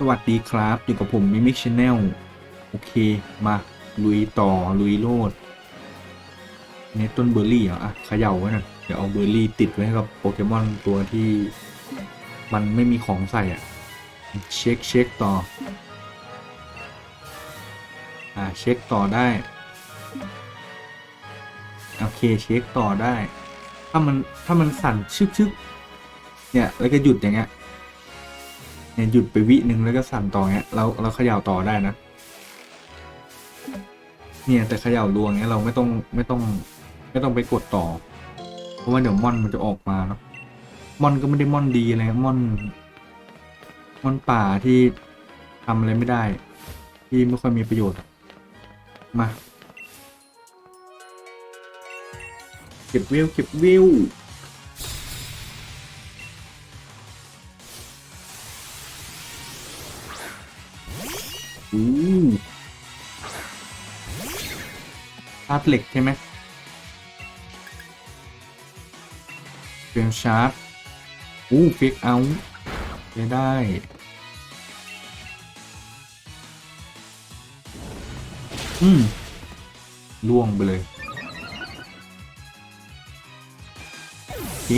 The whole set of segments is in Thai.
สวัสดีครับอยู่กับผมมิมิกชแนลโอเค มา ลุยต่อ ลุยโลดเนต้นเบอร์รี่เหรออะเขย่าไว้หน่อยเดี๋ยวเอาเบอร์รี่ติดไว้กับโปเกมอนตัวที่มันไม่มีของใส่อะ เช็คเช็คต่อ อ่าเช็คต่อได้ โอเคเช็คต่อได้ ถ้ามันถ้ามันสั่นชึกชึกๆเนี่ย แล้วก็หยุดอย่างเงี้ย เนี่ยหยุดไปวิหนึ่งแล้วก็สั่นต่อเงี้ยเราเราเขย่าต่อได้นะ เนี่ยแต่เขย่ารัวเงี้ยเราไม่ต้องไม่ต้อง ไม่ต้องไปกดต่อ เพราะว่าเดี๋ยวม่อนมันจะออกมาเนาะม่อนก็ไม่ได้ม่อนดีอะไรม่อนม่อนป่าที่ทำอะไรไม่ได้ ที่ไม่ค่อยมีประโยชน์มาเก็บวิวเก็บวิว เหล็กใช่ไหมเฟรมชาร์จอู้ฟิกเอาได้ได้อืมล่วงไปเลยโอเค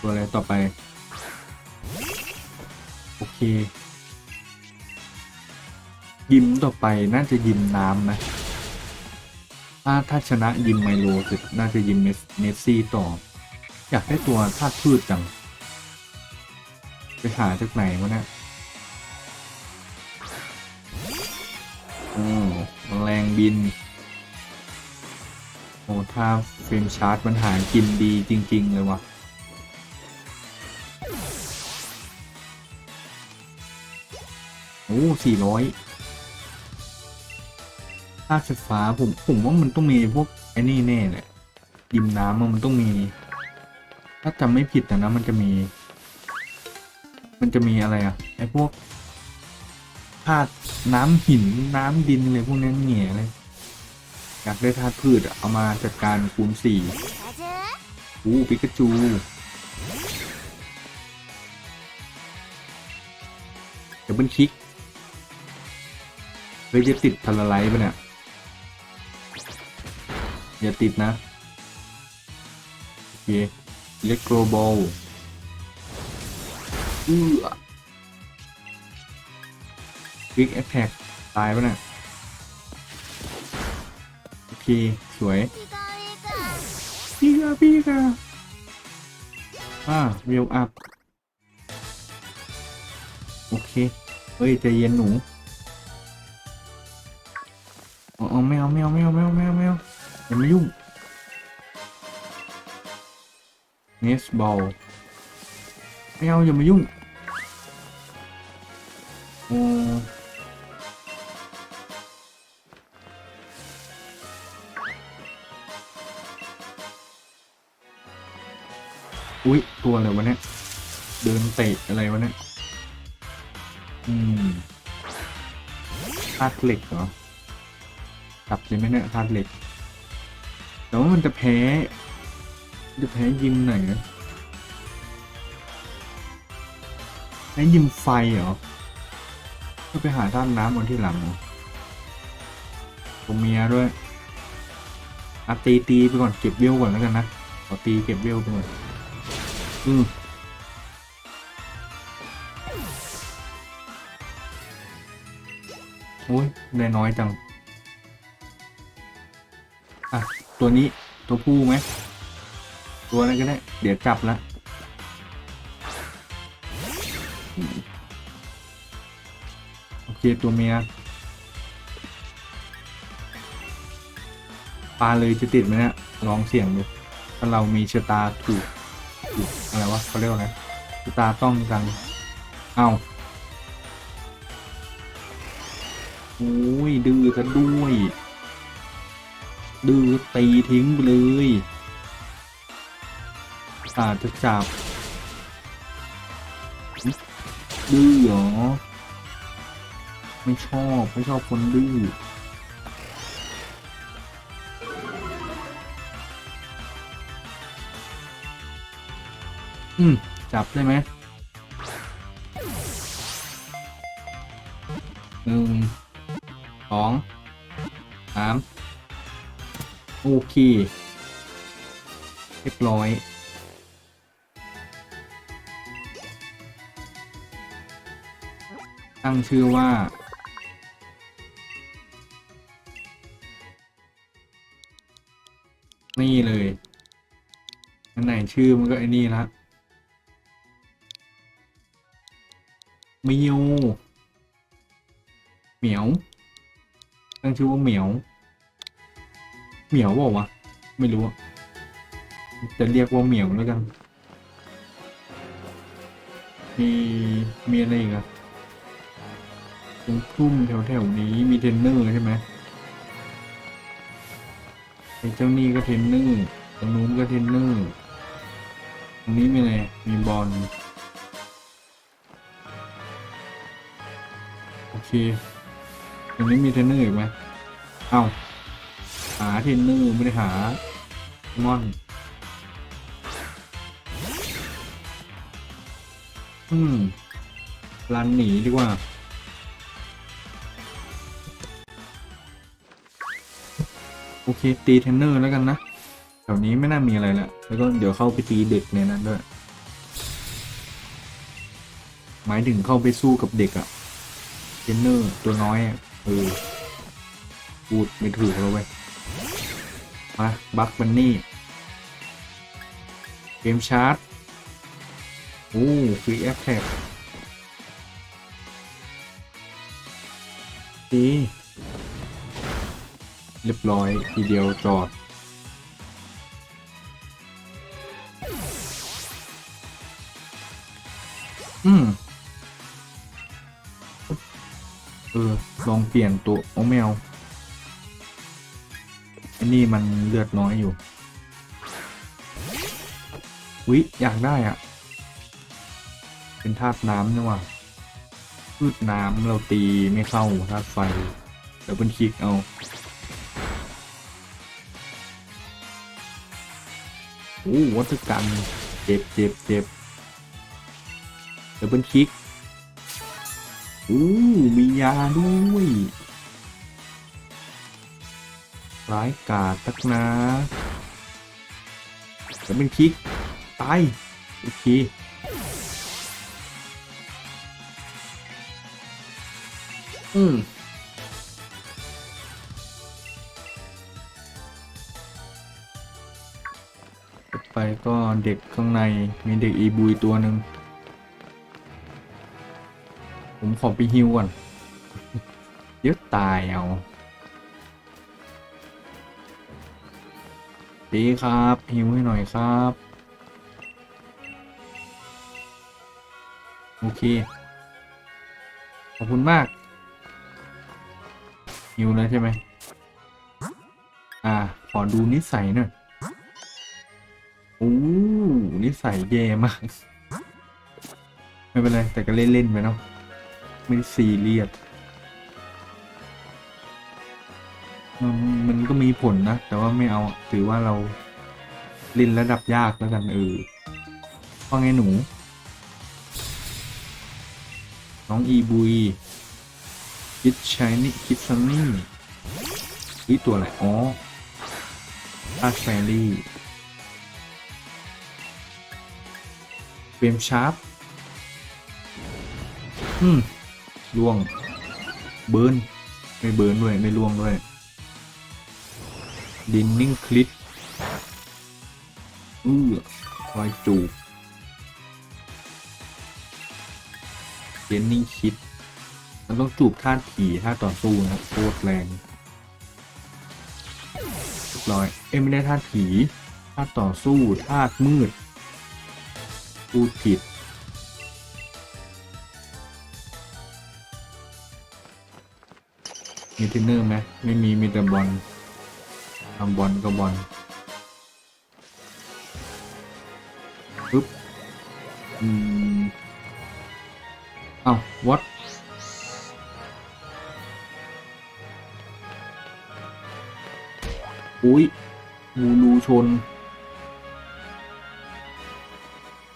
ตัวอะไรต่อไป โอเค ยิมต่อไปน่าจะยิมน้ำนะถ้าถ้าชนะยิมไมโลเสร็จน่าจะยิมเมสเมสซี่ต่อ อยากได้ตัวธาตุพืชจัง ไปหาจากไหนวะเนี่ยโอ้แมลงบิน โอ้ถ้าเฟรมชาร์จมันหากินดีจริง ๆ เลยวะโอ้สี่ร้อย ธาตุไฟฟ้าผมผมว่ามันต้องมีพวกไอ้นี่แน่แหละยิมน้ำมันต้องมี ถ้าจำไม่ผิดนะนะมันจะมี มันจะมีอะไรอะไอ้พวกธาตุน้ำหินน้ำดินอะไรพวกนั้นเหงี่ยเลยอยากได้ธาตุพืชอะเอามาจัดการคูณสี่อู้ปิกาจูเดี๋ยวมันคลิกเฮ้ยจะติดพาราไลท์ปะเนี่ย อย่าติดนะ โอเคเล็กโกลบอลอือคลิกแอคแท็กตายปะเนี่ยโอเค สวยพี่กาพี่กาอ่าเวอัพ โอเค เฮ้ยใจเย็นหนู สบอลไม่เอาอย่ามายุ่งอ้อุ๊ยตัวอะไรวะเนี่ยเดินเตะอะไรวะเนี่ยอืมธาตุเหล็กเหรอจับเลยไหมเนี่ยธาตุเหล็กแต่ว่ามันจะแพ้ จะแพ้ยิมไหนนะแพ้ยิมไฟเหรอ ก็ไปหาธาตุน้ำวันที่หลังตัวเมียด้วยอาตีตีไปก่อนเก็บเบี้ยวก่อนแล้วกันนะขอตีเก็บเวลไปก่อนอืมโอ้ยได้น้อยจัง อะ ตัวนี้ตัวผู้ไหม ตัวนั้นก็ได้ เดี๋ยวจับละโอเค ตัวเมียปลาเลยจะติดไหมเนี่ยลองเสี่ยงดูถ้าเรามีชะตาถูกถูกอะไรวะเขาเรียกว่าอะไรชะตาต้องกันเอาโอ้ยดื้อซะด้วย ดื้อตีทิ้งไปเลย อาจจะจับดื้อเหรอ ไม่ชอบ ไม่ชอบคนดื้ออืม จับได้ไหมหนึ่งสองสามโอเคเรียบร้อย ตั้งชื่อว่า นี่เลยอันไหนชื่อมันก็ไอ้นี่ละเมียวเหมียว ตั้งชื่อว่าเหมียว เหมียวบอกวะไม่รู้อะจะเรียกว่าเหมียวแล้วกัน มีมีอะไรอีกอะ ทุ่มแถวแถวๆนี้มีเทรนเนอร์ใช่ไหมไอ้เจ้านี่ก็เทรนเนอร์ตรงนู้นก็เทรนเนอร์ตรงนี้มีอะไร มีบอลโอเคตรงนี้มีเทรนเนอร์อีกไหมเอ้าหาเทรนเนอร์ไม่ได้หามอนอืมรันหนีดีกว่า โอเค ตีเทนเนอร์แล้วกันนะแถวนี้ไม่น่ามีอะไรละแล้วก็เดี๋ยวเข้าไปตีเด็กในนั้นด้วยหมายถึงเข้าไปสู้กับเด็กอะเทนเนอร์ตัวน้อยอะเออพูดไม่ถูกแล้วเว้ยมาบักบันนี่เกมชาร์จโอ้ฟรีแอปแท็กดี เรียบร้อยทีเดียวจอด อืม เออ ลองเปลี่ยนตัวโอ้แมวอันนี้มันเลือดน้อยอยู่ วิอยากได้อะเป็นธาตุน้ำนี่ว่าพืชน้ำเราตีไม่เข้าธาตุไฟเดี๋ยวเป็นคลิกเอา อ้วัตกันเจ็บเจ็บเจ็บเดี๋ยวเป็นคลิกโอ้มียาด้วยร้ายกาจตักนะเดี๋ยวเป็นคลิกตายโอเคอืม ไปก็เด็กข้างในมีเด็กอีบุยตัวหนึ่งผมขอไปฮิวก่อนเยอะตายเอาดีครับฮิวให้หน่อยครับ โอเค ขอบคุณมากฮิวแล้วใช่ไหมอ่า ขอดูนิสัยหน่อย นิสัยแย่มาก ไม่เป็นไร แต่ก็เล่นๆไปเนาะไม่ได้ซีเรียสมันมันก็มีผลนะ แต่ว่าไม่เอาถือว่าเราเล่นระดับยากแล้วกันเออว่าไงหนู น้องอีบุยคิดชายนี่คิดซันนี่วิตัวอะไรอ๋ออาแฟรี่ เฟรมชาร์ปอืมล่วง เบิร์นไม่เบิร์นด้วย ไม่ล่วงด้วย ดินนิ่งคลิปอื้อรอยจูบเดนนิ่งคิด มันต้องจูบท่าตุผีท่าต่อสู้นะครับโคตรแรงร้อย เอ้ยไม่ได้ท่าตุผีท่าตุต่อสู้ท่าตุมืด พูดผิด มีทรนเนอร์ไหมไม่มี มีแต่บอลทำบอลก็บอลปึ๊บ อืมอ้าวัดอุ้ยงูรูชน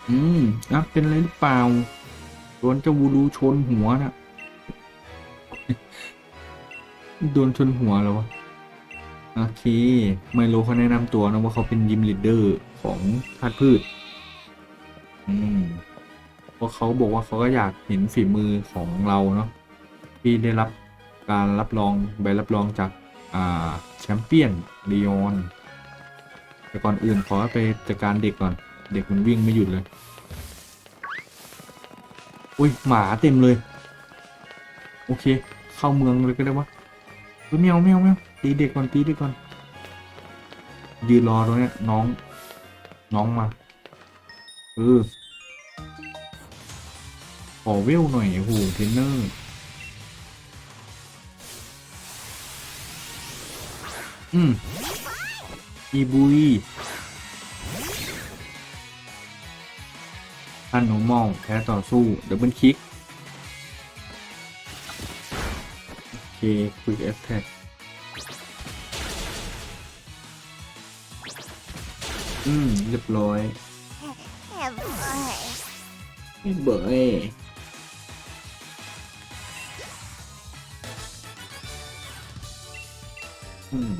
อืมอะเป็นอะไรหรือเปล่าโดนเจ้าวูดูชนหัวนะโดนชนหัวแล้ววะโอเคไมโลเขาแนะนำตัวนะว่าเขาเป็นยิมลีดเดอร์ของธาตุพืช อืมเพราะเขาบอกว่าเขาก็อยากเห็นฝีมือของเราเนาะที่ได้รับการรับรองใบรับรองจากอ่าแชมเปี้ยนลีออนแต่ก่อนอื่นขอไปจัดการเด็กก่อน เด็กมันวิ่งไม่หยุดเลย อุ้ยหมาเต็มเลย โอเค เข้าเมืองเลยก็ได้วะเฮ้ยแมวแมวแมวตีเด็กก่อนตีเด็กก่อนยืนรอตรงนี้น้อง น้องมาเออขอเวลหน่อยโอ้โหเทรนเนอร์อืมอีบุย ท่านโนมอลแพ้ต่อสู้ดับเบิลคิกโอเคควิกแอฟแท็กอืม เรียบร้อย Yeah, boy. ไม่เบยอืม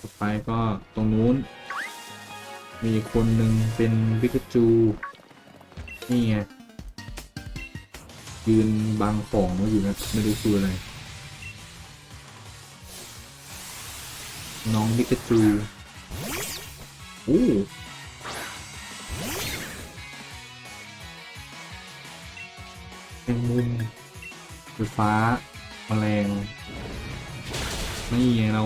ต่อไปก็ตรงนู้น มีคนหนึ่งเป็นบิกาจู นี่ไง ยืนบังของไว้อยู่นะ ไม่รู้คืออะไร น้องบิกาจูโอ้เป็นมุมไฟฟ้าแมลง นี่ไงเรา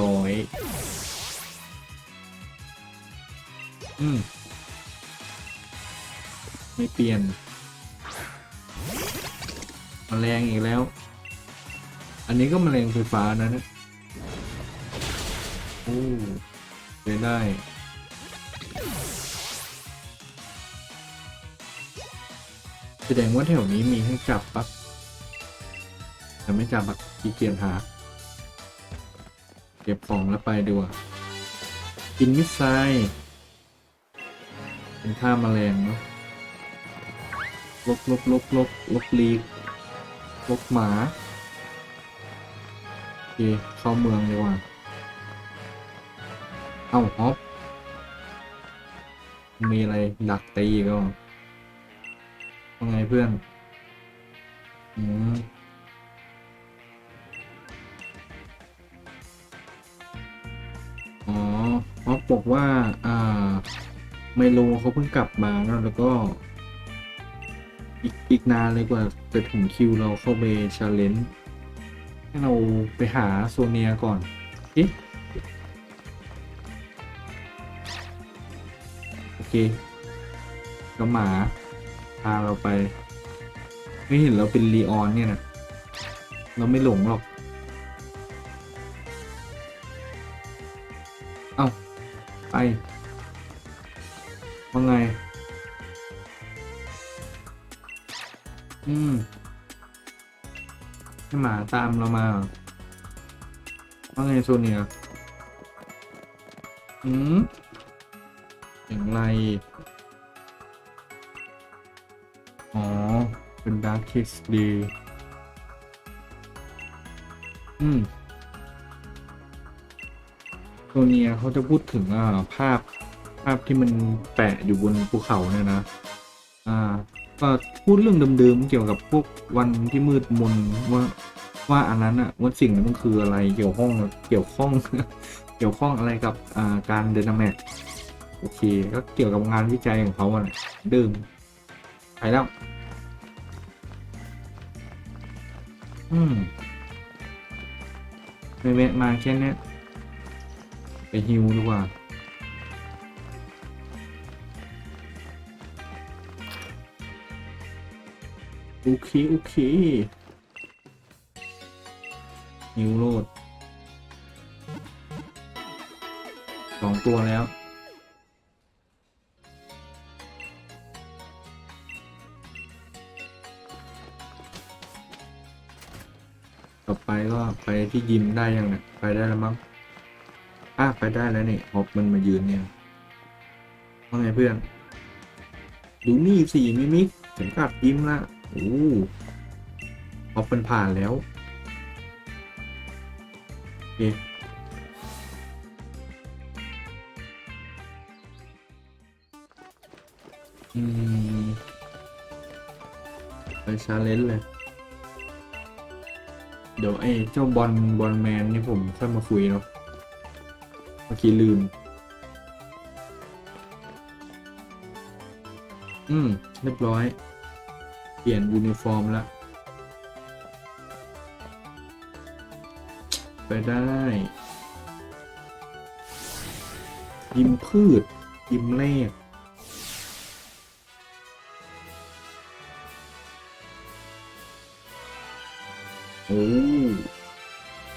ร้อย อืม ไม่เปลี่ยนมแมลงอีกแล้ว อันนี้ก็มแมลงไฟฟ้านะนี่ยโอ้ใช้ได้แสดงว่าแถวนี้มีให้จับปะแต่ไม่จับปะขี้เกียจหา เก็บของแล้วไปดีกว่า กินมิสไซล์เป็นท่าแมลงเนาะลบลบลบลบลบลีกลบหมาโอเคเข้าเมืองดีกว่า เอ้าฮอปมีอะไรดักตีอีก็ว่าไงเพื่อน อืม บอกว่าอ่าไมโลเขาเพิ่งกลับมาเนอะแล้วก็ อีกอีกนานเลยกว่าจะถึงคิวเราเข้าไปชาเลนจ์ให้เราไปหาโซเนียก่อนเอ๊ะโอเคก็หมา พาเราไป ไม่เห็นเราเป็นลีออนเนี่ยนะ เราไม่หลงหรอก ไปว่าไง อืมให้หมาตามเรามาว่าไงโซเนียอืมอย่างไร อ๋อ เป็นดาร์ k เคสดี อืม โซเนียเขาจะพูดถึงอ่าภาพภาพที่มันแปะอยู่บนภูเขาเนี่ยนะ อ่าก็พูดเรื่องเดิมๆเกี่ยวกับพวกวันที่มืดมนว่าว่าอันนั้นอะว่าสิ่งนั้นมันคืออะไรเกี่ยวข้องเกี่ยวข้อง เกี่ยวข้องอะไรกับอ่าการเดนาแมกโอเคก็เกี่ยวกับงานวิจัยของเขาอะเดิมไปแล้ว อืมไม่แวะมาแค่เนี้ย ไปฮิวดีกว่า โอเค โอเคฮิวโลดสองตัวแล้วต่อไปก็ไปที่ยิมได้ยังเนี่ยไปได้แล้วมั้ง อะไปได้แล้วนี่ฮอปมันมายืนเนี่ยว่าไงเพื่อน ดูนี่สี่มิมิกเข็มกัดยิ้มละโอ้ฮอปมันผ่านแล้วโอเคอืมไปชาเลนจ์เลย เดี๋ยวไอ้เจ้าบอลบอลแมนนี่ผมค่อยมาคุยเนาะ กี้ลืม อืม เรียบร้อย เปลี่ยนยูนิฟอร์มแล้ว ไปได้ ยิมพืช ยิมแรกโอ้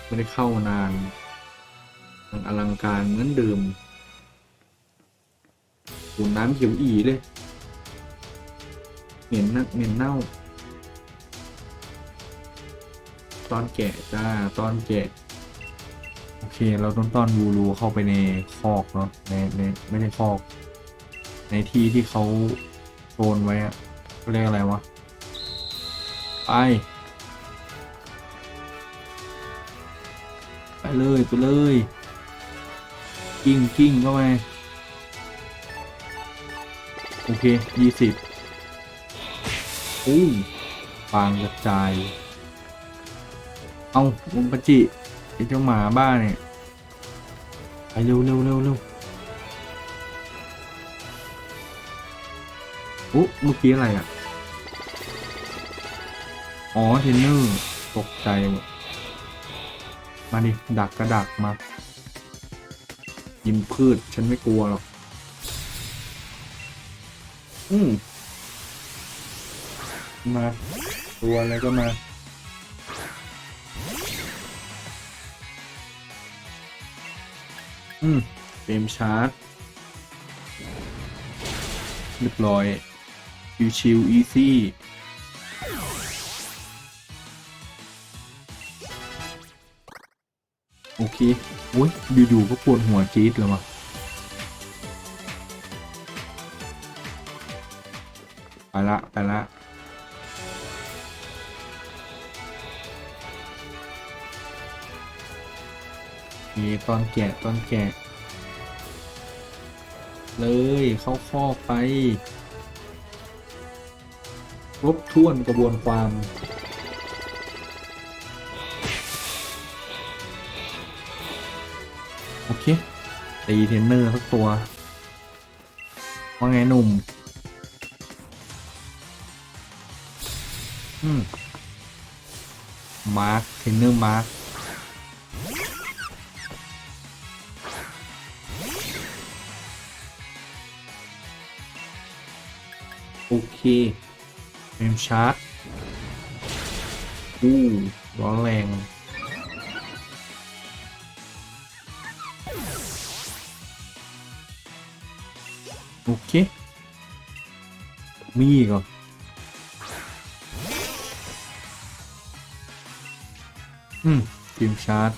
ไม่ได้เข้านานมัน อลังการเหมือนเดิมโอ้น้ำเขียวอีเลย เหม็นนะเหม็นเน่า ตอนแกะจ้าตอนแกะ โอเค เราต้องต้อนวูรูเข้าไปในคอกเนาะในในไม่ใช่คอก ในที่ที่เขาโซนไว้อะเขาเรียกอะไรวะ ไป ไปเลย ไปเลย กิ้งกิ้งเข้าไปโอเคยี่สิบอู้ปางกระจาย เอาอุมปจิไอเจ้าหมาบ้าเนี่ย ไปเร็วเร็วเร็วเร็วอุ๊เมื่อกี้อะไรอะ อ๋อเทรนเนอร์ ตกใจหมดมาดิ ดักกระดักมา ยิมพืชฉันไม่กลัวหรอก อืม มา ตัวอะไรก็มาอืมเฟรมชาร์จเรียบร้อยชิวชิวอีซี่โอเค อ้ยอยู่ๆก็ปวดหัวจี๊ดเลยวะไปละไปละนี่ตอนแกะตอนแกะ เลยเข้าคอไป รบถ้วนกระบวนความ โอเค ตีเทนเนอร์สักตัว ว่าไงหนุ่ม อืม มาร์คเทนเนอร์มาร์คโอเคเมมชาร์จอู้ร้อนแรง มีอีก่อนอืมทีมชาร์จ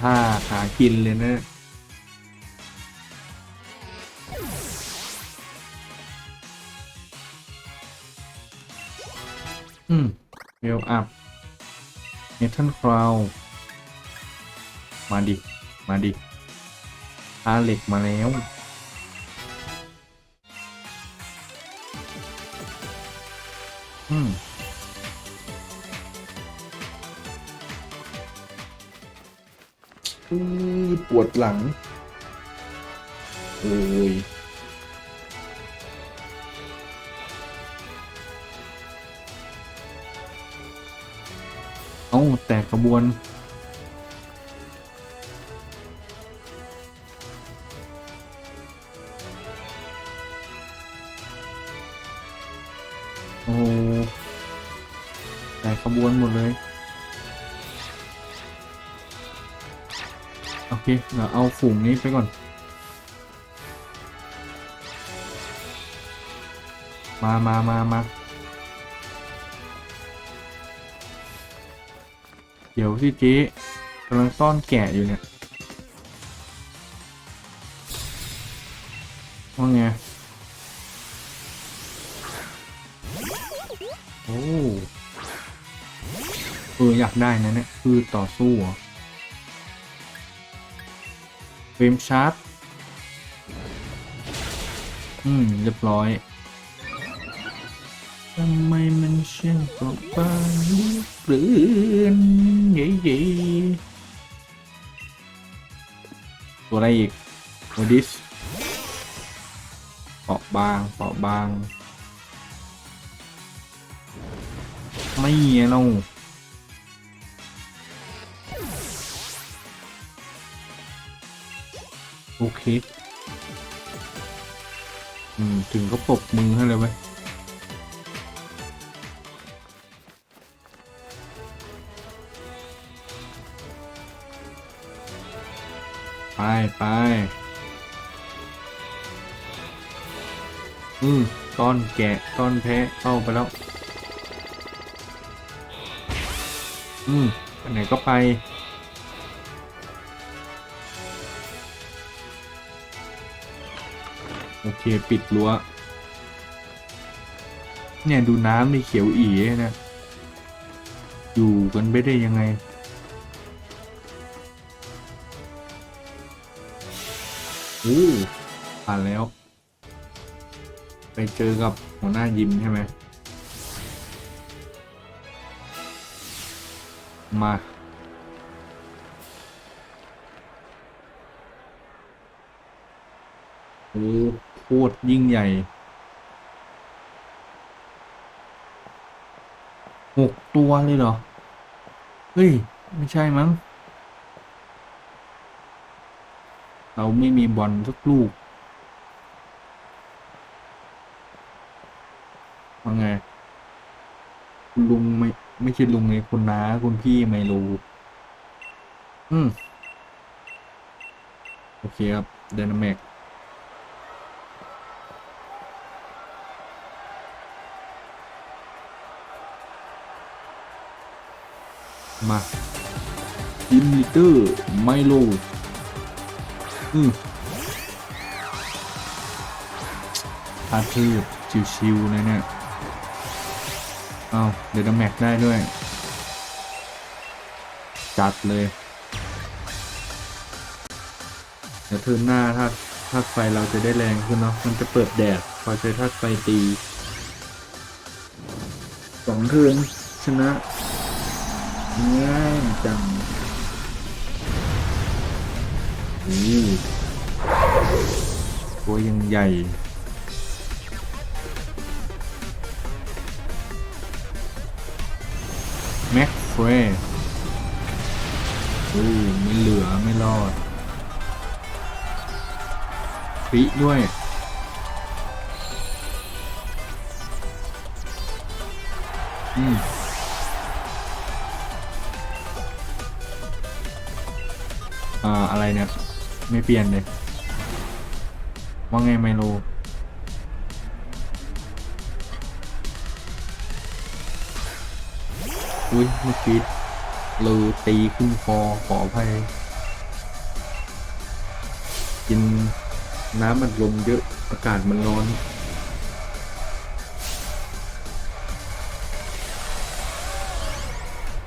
ถ้าหากินเลยนะอืมเวลอัพเมทัลคราวมาดิ มาดิอาเหล็กมาแล้ว อืมอือปวดหลัง โอ้ยเอ้าแตกขบวน เคเดี๋ยวเอาฝูงนี้ไปก่อน มามามามาเดี๋ยวสิเจ๊กำลังซ่อนแกะอยู่เนี่ยว่าไงโอ้เอออยากได้นะเนี่ยคือต่อสู้เหรอ ฟรมชาร์ปอืม เรียบร้อย ทำไมมันช่างเปราะบางเหลือเกินเย่เย่ตัวอะไรอีกโอดิสเปาะบางเปาะบาง ไม่เงี้ยเรา โอเคอืม ถึงก็ปรบมือให้เลยเว้ยไปไป อืมต้อนแกะต้อนแพะเข้าไปแล้ว อืมไหนก็ไป โอเคปิดรั้ว เนี่ยดูน้ำในเขียวอีนะ อยู่กันไม่ได้ยังไง โอ้ผ่านแล้ว ไปเจอกับหัวหน้ายิมใช่ไหม มาโอ้ โคตรยิ่งใหญ่หกตัวเลยเหรอ เฮ้ย ไม่ใช่มั้ง เราไม่มีบอลสักลูกว่าไง คุณลุงไม่ไม่ใช่ลุงไงคุณน้าคุณพี่ไม่รู้ อืม โอเคครับเดน a มก มาอิมลิเตอร์ไมโลอืมพาทืบชิวๆนะเนี่ยเอาเดี๋ยวแม็กได้ด้วย จัดเลยเดี๋ยวเทิร์นหน้าถ้าถ้าไฟเราจะได้แรงขึ้นเนาะ มันจะเปิดแดด พอใช้ธาตุไฟตีสองเทิร์นชนะ ง่ายจังอู้ตัวยังใหญ่แม็กเฟรอู้ไม่เหลือไม่รอดฟิด้วยอืม อ่าอะไรเนี่ย ไม่เปลี่ยนเลย ว่าไงไมโลอุ้ยเมื่อกี้เลยตีขึ้นคอขออภัยกินน้ำมันลมเยอะ อากาศมันร้อน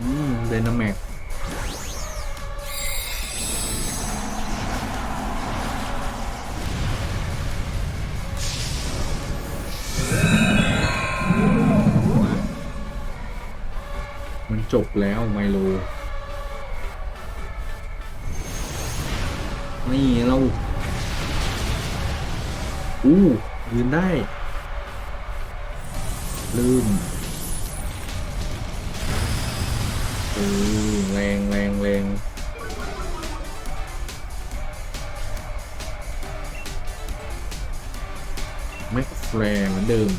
อืมเดนแม็ก จบแล้วไมโล นี่เรา อู้ ยืนได้ ลืมเออแรงแรงแรงแม็กแฟร์เหมือนเดิม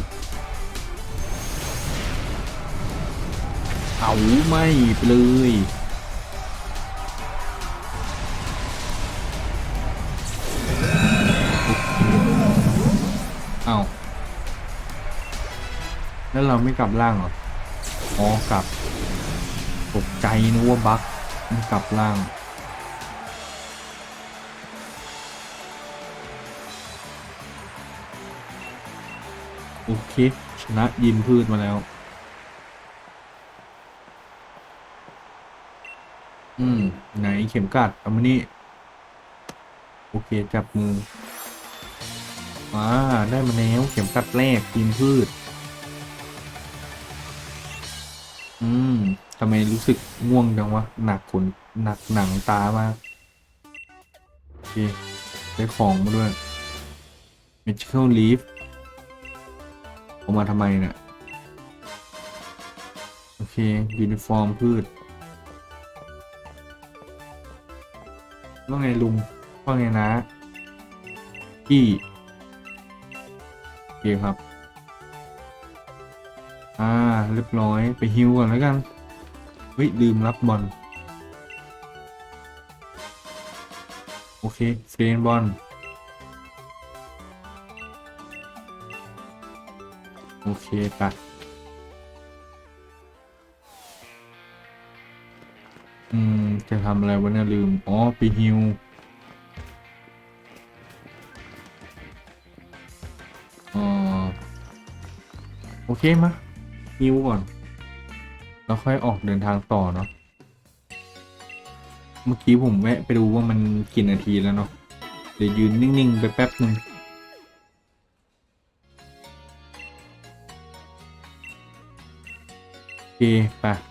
เอาไม่เลยเอาแล้วเราไม่กลับล่างเหรอ อ๋อ กลับ ตกใจนึกว่าบั๊กมันกลับล่างโอเคชนะยิมพืชมาแล้ว อืม ไหนเข็มกัดเอามานี่โอเค จับมืออ่าได้มาแล้วเข็มกัดแรกยิมพืช อืมทำไมรู้สึกง่วงจังวะ หนักขนหนักหนังตามากโอเคได้ของมาด้วย Magical Leaf เอามาทำไมเนี่ย โอเคยูนิฟอร์มพืช ว่าไงลุงว่าไงนะพี่โอเคครับ อ่า เรียบร้อยไปฮิวก่อนแล้วกันเฮ้ยลืมรับบอลโอเคเฟรนบอลโอเคปะำอะไรวะเนี่ยลืม อ๋อไปฮิวอ๋อโอเคมะฮิวก่อน แล้วค่อยออกเดินทางต่อเนาะ เมื่อกี้ผมแวะไปดูว่ามันกี่นาทีแล้วเนาะ เดี๋ยวยืนนิ่ง ๆ ไปแป๊บหนึ่งโอเคไป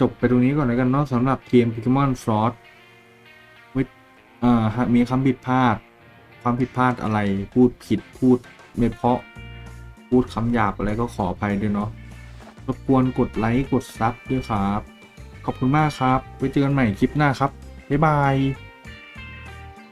จบไปตรงนี้ก่อนแล้วกันเนาะสำหรับทีม Pokemon Frost วิอ่าหากมีคำผิดพลาด ความผิดพลาดอะไรพูดผิดพูดไม่เพาะพูดคำหยาบอะไรก็ขออภัยด้วยเนาะรบกวนกดไลค์กดซับด้วยครับ ขอบคุณมากครับ ไว้เจอกันใหม่คลิปหน้าครับ บ๊ายบาย